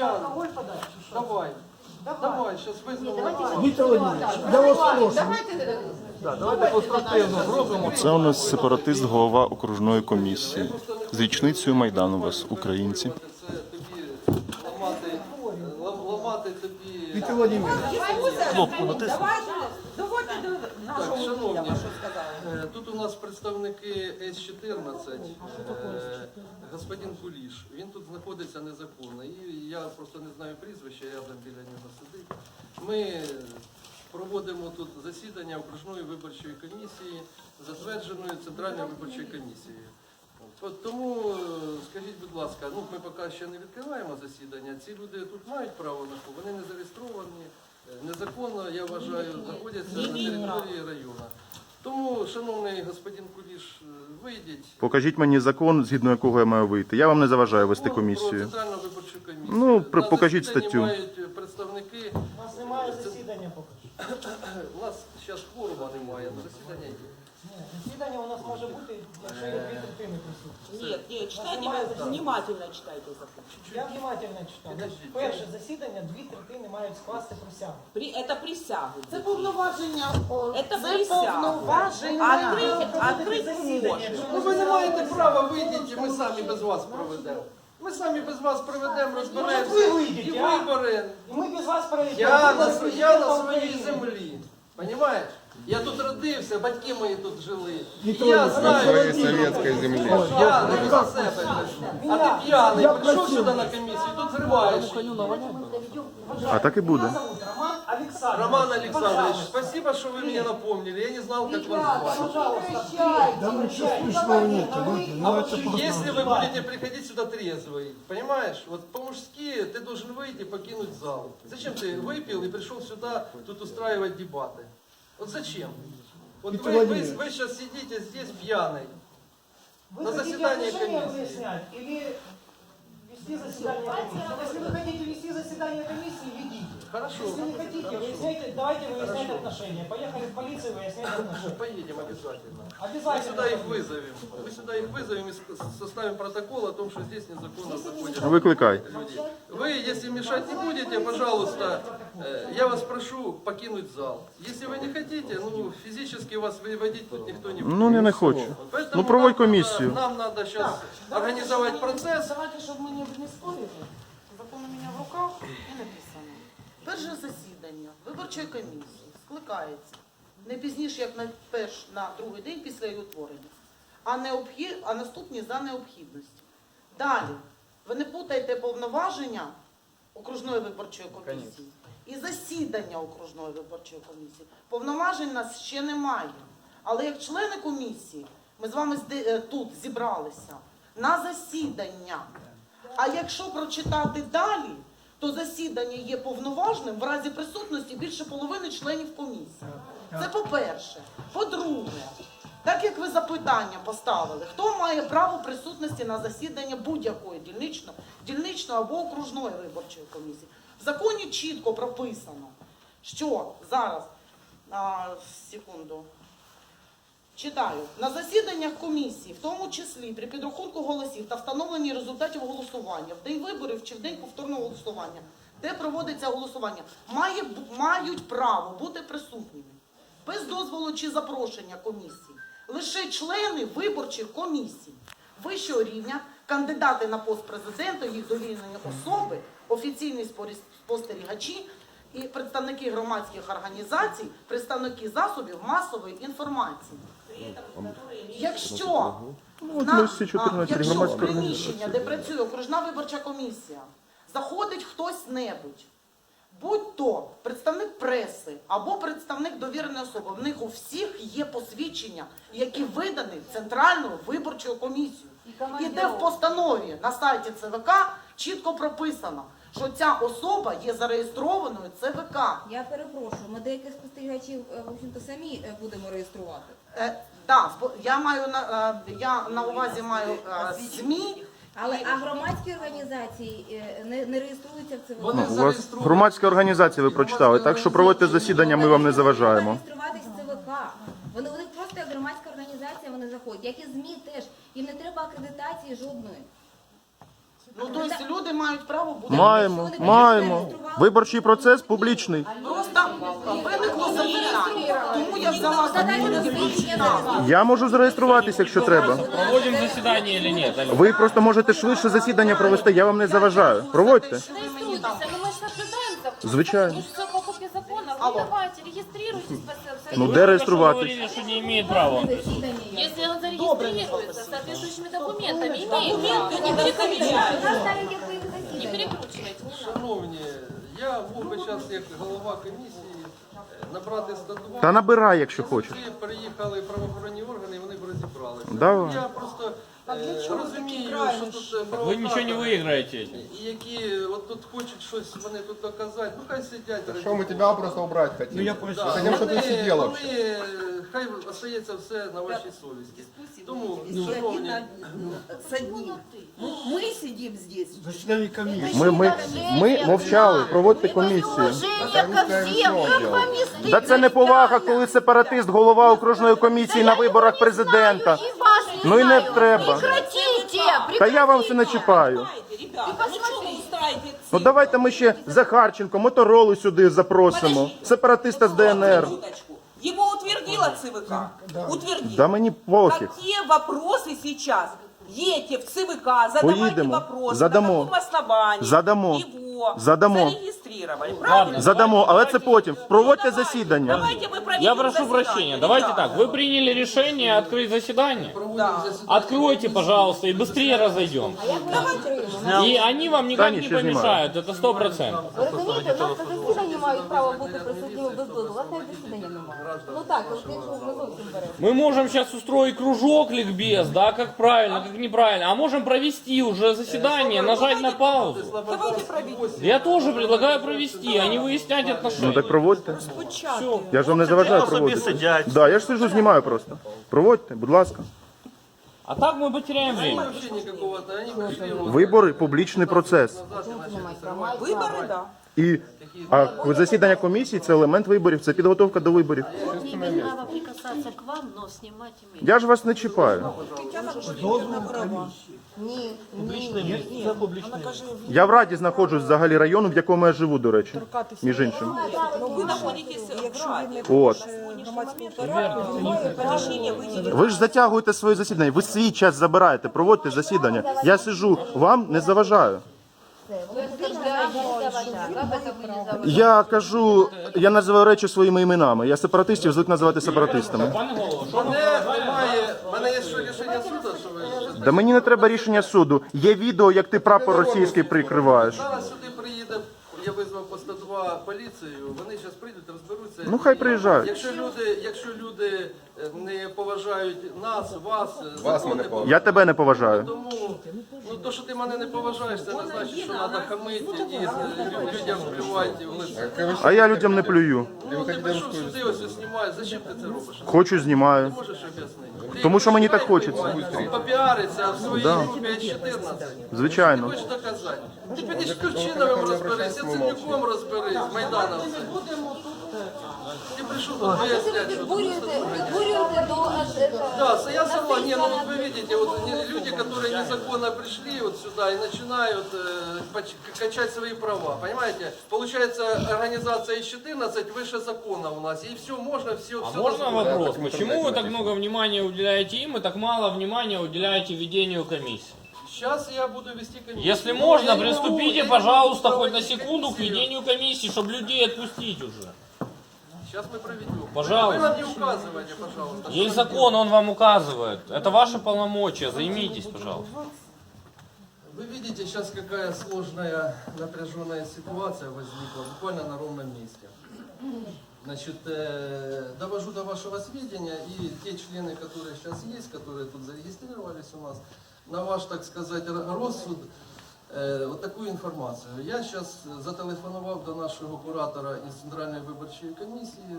Що? Давай, давай, зараз візьмемо. Віктор Володимирович, я вас прошу. Давайте конструктивно зробимо. Це у нас сепаратист, голова окружної комісії. З річницею Майдану вас, українці. Це тобі ламати, лам- тобі. Віктор Володимирович, Кнопку натиснути. Доводьте до нашого шановні, що сказали. е, тут у нас представники С-14, е, господин Куліш. Він тут знаходиться незаконно. І я просто не знаю прізвища, рядом біля нього сидить. Ми проводимо тут засідання окружної виборчої комісії, затвердженої Центральною виборчою комісією. От Тому е, скажіть, будь ласка, ну ми поки ще не відкриваємо засідання. Ці люди тут мають право на що? Вони не зареєстровані, е, незаконно, я вважаю, знаходяться на території району. Тому, шановний господин Куліш, е, вийдіть. Покажіть мені закон, згідно якого я маю вийти. Я вам не заважаю вести Ну, Про комісію. центральну виборчу комісію. Ну, про- На покажіть засіданні статтю. мають представники. у нас немає засідання поки. що. У нас зараз хвороба немає, але засідання є. Ні, засідання у нас може бути, якщо є дві. Нет, нет, читайте, Нажимаю, вы да. внимательно читайте закон. Я внимательно читаю. Підождіть. Перше засідання, дві третини мають скласти присягу. При, это присягу. Це повноваження. о, Это Це присяга. повноваження. Открыть, открыть можно. Ну ви не маєте права вийдіть, і ми самі без вас проведемо. Ми самі без вас проведемо, розберемося. ви вийдете, І а? вибори. І ми без вас проведемо. Я Ви на, нас св- я на президентом своїй України. землі. Понимаєш? Я тут родився, батьки мої тут жили. І Віктор я Володимирович, знаю, своей советской земле. я не за себе кажу. А ти п'яний, я прийшов просив. сюди на комісію, тут зриваєш. А так і буде. Меня зовут Роман Александрович. Роман Александрович, Пожалуйста. спасибо, что вы меня напомнили. Я не знал, как вас звать. Пожалуйста, Да ничего смешного нет, люди. Ну, Если вы будете приходить сюда трезвый, понимаешь, вот по-мужски ты должен выйти и покинуть зал. Зачем ты выпил и пришел сюда тут устраивать дебаты? Вот зачем? Вот Виктор вы, вы, Владимирович. вы сейчас сидите здесь пьяный. Вы На хотите заседании отношения комиссии. выяснять или вести заседание комиссии? Если вы хотите вести заседание комиссии, ведите. Хорошо. Если не хотите, выясняйте, давайте выяснять отношения. Поехали в полицию выяснять отношения. Поедем обязательно. Мы Обязательно. сюда их вызовем. Мы сюда их вызовем и с- составим протокол о том, что здесь незаконно заходят. Викликай. людей. Вы, если мешать не будете, пожалуйста, э, я вас прошу покинуть зал. Если вы не хотите, ну, физически вас выводить тут никто не будет. Ну, я не хочу. Поэтому Ну, проводь нам комісію. надо- Нам надо сейчас организовать процесс. Давайте, щоб ми не не спорили. Закон у мене в руках і написано. Перше засідання виборчої комісії скликається не пізніше, як на перш на другий день після її утворення, а, необхід, а наступні за необхідності. Далі, ви не путайте повноваження окружної виборчої комісії і засідання окружної виборчої комісії. Повноважень нас ще немає. Але як члени комісії, ми з вами е, тут зібралися на засідання. А якщо прочитати далі, то засідання є повноважним в разі присутності більше половини членів комісії. Це по-перше. По-друге, так як ви запитання поставили, хто має право присутності на засідання будь-якої дільничної, дільничної або окружної виборчої комісії? В законі чітко прописано, що зараз, а, секунду, Читаю на засіданнях комісії, в тому числі при підрахунку голосів та встановленні результатів голосування в день виборів чи в день повторного голосування, де проводиться голосування, має мають право бути присутніми без дозволу чи запрошення комісії. Лише члени виборчих комісій вищого рівня, кандидати на пост президента, їх довільнені особи, офіційні спостерігачі і представники громадських організацій, представники засобів масової інформації. Якщо 14 а, якщо в приміщення, де працює окружна виборча комісія, заходить хтось небудь, будь то представник преси або представник довіреної особи, в них у всіх є посвідчення, які видані Центральною виборчою комісією. І де в постанові на сайті ЦВК чітко прописано, що ця особа є зареєстрованою ЦВК. Я перепрошую, ми деяких спостерігачів е, в общем-то, самі е, будемо реєструвати. Е, да, я маю на е, я на увазі маю е, ЗМІ. Але а громадські організації е, не, не реєструються в ЦВК. Вони У вас зареєстровані. громадська організація, ви прочитали, так що проводьте засідання, ми вам не заважаємо. Реєструватись в ЦВК. Вони, вони просто як громадська організація вони заходять. Як і ЗМІ теж. Їм не треба акредитації жодної. Ну, тобто люди мають право бути. Маємо, маємо. Виборчий процес публічний. Просто виникло запитання. Тому я взяла запитання. Я можу зареєструватися, якщо треба. Проводимо засідання чи ні? Ви просто можете швидше засідання провести, я вам не заважаю. Проводьте. Ну. Звичайно. По копі давайте, реєструйтесь по Ну де реєструватись? что не имеет права. Если он зарегистрируется с соответствующими документами, имеет право. Не Не перекручивайте. не надо. Шановні, я мог би зараз як голова комісії е, набрати статут. Та набирай, якщо хочеш. Приїхали правоохоронні органи, і вони б розібралися. Давай. Я просто е, розумію, що тут е, Вы ничего не провокатори, выиграете этим. і які от тут хочуть щось вони тут доказати. Ну хай сидять. Что мы тебя просто убрать хотим? Ну я Да, Хотим, чтобы ты сидела вообще. вони, е, хай остається все на вашій совісті. Тому, шановні, с одним. Мы сидим здесь. Ми, ми, ми мовчали, проводьте комісію. Да це не повага, коли сепаратист, голова окружної комісії на виборах президента. Ну і не треба. Та я вам все начіпаю. ну Ну давайте ми ще Захарченко, Моторолу сюди запросимо. Сепаратиста з ДНР. Его утвердила ЦВК? Утвердила. Да мені пофіг. Какие вопросы сейчас? Едьте в ЦВК, задавайте Поїдемо. вопросы. Задамо. На каком основании Задамо. его Задамо. зарегистрировали. Правильно? Задамо, але це потім. Проводьте засідання. Давайте мы проведем Я прошу заседание, прощения. Давайте ребята. так. Вы приняли решение открыть заседание? Откройте, пожалуйста, и быстрее разойдем. И они вам никак Таня, не ще знімаю. помешают, это сто процентов. Ви розумієте, у нас на засіданні мають право бути присутніми без дозволу. У вас навіть засідання немає. Ну так, от якщо ми зовсім беремо. Мы можем сейчас устроить кружок ликбез, да, как правильно, как неправильно. А можем провести уже заседание, нажать на паузу. Давайте проведем. Я тоже предлагаю провести, а не выяснять Ну отношения. так проводьте. Я ж вам не заважаю проводити. Да, я ж сиджу, знімаю просто. Проводьте, будь ласка. А так мы потеряем время. вообще никакого-то, они пришли вот Вибори публічний процес. назад и начали Выборы, да. І а засідання комісії це елемент виборів, це підготовка до виборів. Я ж вас не чіпаю. Я в раді знаходжусь взагалі району, в якому я живу, до речі. Між іншим. Вы находитесь в Раде. От. Ви ж затягуєте своє засідання. Ви свій час забираєте, проводьте засідання. Я сижу, вам не заважаю. Я кажу, я називаю речі своїми іменами. Я сепаратистів звик називати сепаратистами. Пане голово, що Мене немає, мене є що рішення суду, що ви вже- Да мені не треба рішення суду. Є відео, як ти прапор російський прикриваєш. Зараз сюди приїде, я визвав по 102 поліцію, вони зараз прийдуть, розберуться. Ну, хай приїжджають. Якщо люди, якщо люди не поважають нас, вас, Вас закони, ми не поважаємо. Я тебе не поважаю. Тому ну, то, що ти мене не поважаєш, це не значить, що треба хамити і е, людям плювати в лице. А я людям не плюю. Ну, ти прийшов сюди, ось ось знімаєш, зачем ти це робиш? Хочу, знімаю. Можеш об'яснити? Тому що мені так хочеться. ти Попіариться в своїй Да. групі С14. Звичайно. Хочеш доказати? Ти підеш з Турчиновим розберись, з Яценюком розберись, з Майдановцем. Ти прийшов тут виясняти, що тут Відбурюєте, відбурюєте до аж Да, с- я согласен. Не, ну вот вы видите, вот не- люди, которые незаконно пришли вот сюда и начинают э, поч- к- качать свои права, понимаете? Получается, организация из 14 выше закона у нас, и все можно, все, А все можно вопрос? Почему вы так много внимания уделяете им и так мало внимания уделяете ведению комиссии? Сейчас я буду вести комиссию. Если Ну, можно, я не могу- я приступите, не пожалуйста, могу хоть на проводить секунду к комиссию. ведению комиссии, чтобы людей отпустить уже. Сейчас мы проведем. Пожалуйста. Вы нам не указывайте, пожалуйста. Есть закон, он вам указывает. Это ваши полномочия, займитесь, пожалуйста. Вы видите сейчас какая сложная, напряженная ситуация возникла буквально на ровном месте. Значит, э, довожу до вашего сведения и те члены, которые сейчас есть, которые тут зарегистрировались у нас, на ваш, так сказать, р- розсуд, э, вот такую информацию. Я сейчас зателефонував до нашого куратора із Центральної виборчої комісії,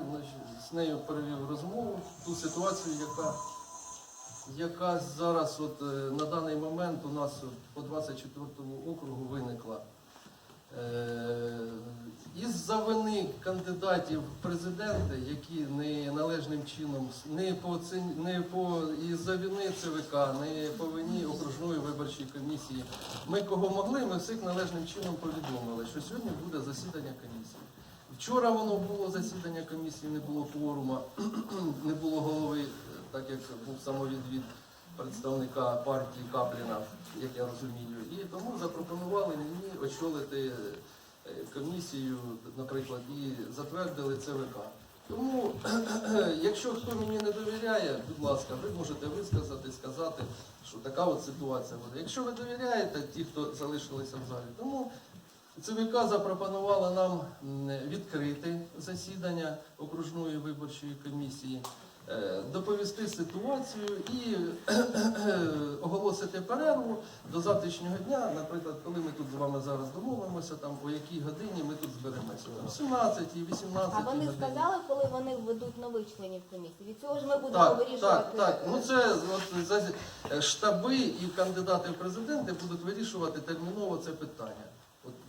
з нею перевів розмову, ту ситуацію, яка яка зараз от, е, на даний момент у нас по 24 округу виникла. Е, Із-за вини кандидатів в президенти, які не належним чином не по не по із-за вини ЦВК, не по вині окружної виборчої комісії. Ми кого могли, ми всіх належним чином повідомили, що сьогодні буде засідання комісії. Вчора воно було засідання комісії, не було кворума, не було голови, так як був самовідвід представника партії Капліна, як я розумію. І тому запропонували мені очолити е, комісію, наприклад, і затвердили ЦВК. Тому, якщо хто мені не довіряє, будь ласка, ви можете висказати, сказати, що така от ситуація буде. Якщо ви довіряєте, ті, хто залишилися в залі, тому ЦВК запропонувала нам відкрити засідання окружної виборчої комісії, доповісти ситуацію і оголосити перерву до завтрашнього дня. Наприклад, коли ми тут з вами зараз домовимося, там о якій годині ми тут зберемося. Там 17 18 А вони годині. сказали, коли вони введуть нових членів комісії. Від цього ж ми будемо Так, вирішувати. так, так. Ну це от, е, штаби і кандидати в президенти будуть вирішувати терміново це питання.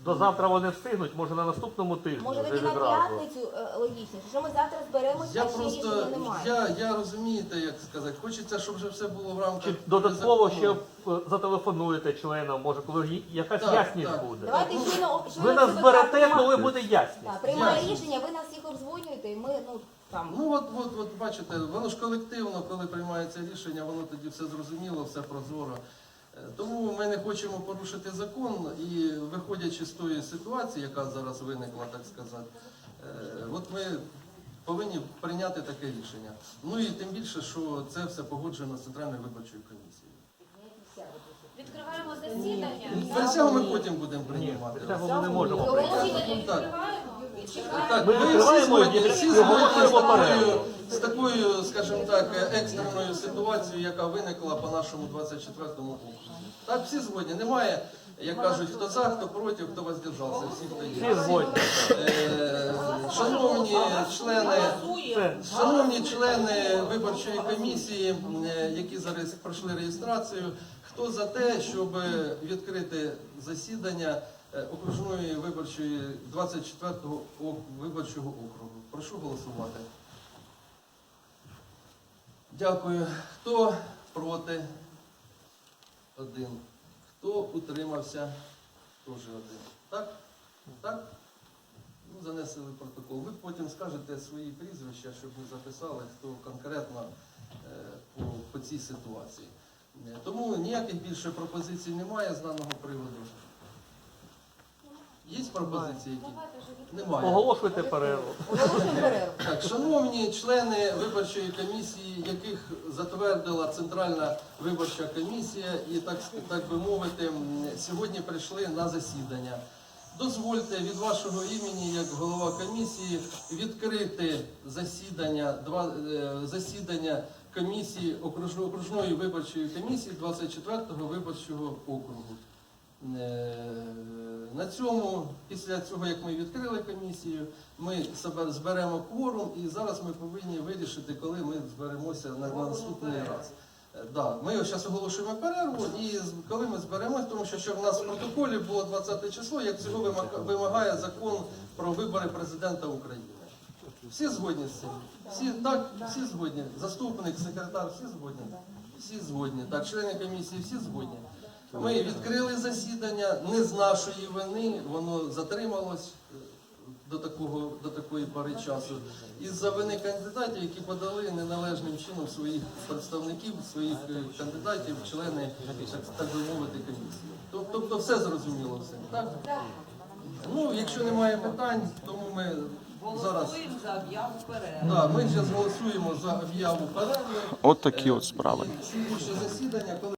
До завтра вони встигнуть, може на наступному тижні. Може вже тоді на відразу. п'ятницю е, логічніше, що ми завтра зберемося, Я а ще просто немає. я, я розумієте, як сказати, хочеться, щоб вже все було в рамках. Чи додатково ще закону. е, зателефонуєте членам, може, коли ї- якась Так, ясність так. буде. Давайте щойно Ви нас зберете, коли буде ясність. Так, приймає Ясно. рішення, ви нас всіх обдзвонюєте, і ми ну там. Ну от, от, от бачите, воно ж колективно, коли приймається рішення, воно тоді все зрозуміло, все прозоро. Тому ми не хочемо порушити закон і виходячи з тої ситуації, яка зараз виникла, так сказати, е, от ми повинні прийняти таке рішення. Ну і тим більше, що це все погоджено з Центральною виборчою комісією. Відкриваємо засідання. Присягу ми потім будемо приймати. присягу ми не можемо прийняти. Засідання Так. відкриваємо. Так, Ми всі відкриваємо згодні, і всі згодні з такою, перерву. З такою, скажімо так, екстреною ситуацією, яка виникла по нашому 24-му округу. Так, всі згодні. Немає, як кажуть, хто за, хто проти, хто воздержався. Всі, хто є. Згодні. Е, Шановні члени, шановні члени виборчої комісії, е, які зараз пройшли реєстрацію, хто за те, щоб відкрити засідання е, окружної виборчої 24-го ок- виборчого округу? Прошу голосувати. Дякую. Хто проти? Один. Хто утримався? Теж один. Так? Так? Ну, занесли протокол. Ви потім скажете свої прізвища, щоб ми записали, хто конкретно е, по, по цій ситуації. Е, Тому ніяких більше пропозицій немає з даного приводу. Є пропозиції які? Немає. Оголошуйте перерву. Оголошуємо перерву. Так, шановні члени виборчої комісії, яких затвердила Центральна виборча комісія, і так, так би мовити, сьогодні прийшли на засідання. Дозвольте від вашого імені, як голова комісії, відкрити засідання, два, е, засідання комісії окружної виборчої комісії 24-го виборчого округу. Е, На цьому, після цього, як ми відкрили комісію, ми зберемо кворум і зараз ми повинні вирішити, коли ми зберемося на, на наступний раз. Е, Да, ми зараз оголошуємо перерву і коли ми зберемось, тому що, що в нас в протоколі було 20 число, як цього вимага- вимагає закон про вибори президента України. Всі згодні з цим? Всі, так, всі згодні. Заступник, секретар, всі згодні? Всі згодні. Так, члени комісії всі згодні. Ми відкрили засідання не з нашої вини, воно затрималось е, до такого до такої пори часу. Із-за вини кандидатів, які подали неналежним чином своїх представників, своїх е, кандидатів, члени, так, так би мовити, комісії. Тоб- Тобто все зрозуміло все. Так? Ну, якщо немає питань, тому ми зараз. Голосуємо за об'яву перерви. Да, ми зараз голосуємо за об'яву перерви. От такі от справи. Засідання, коли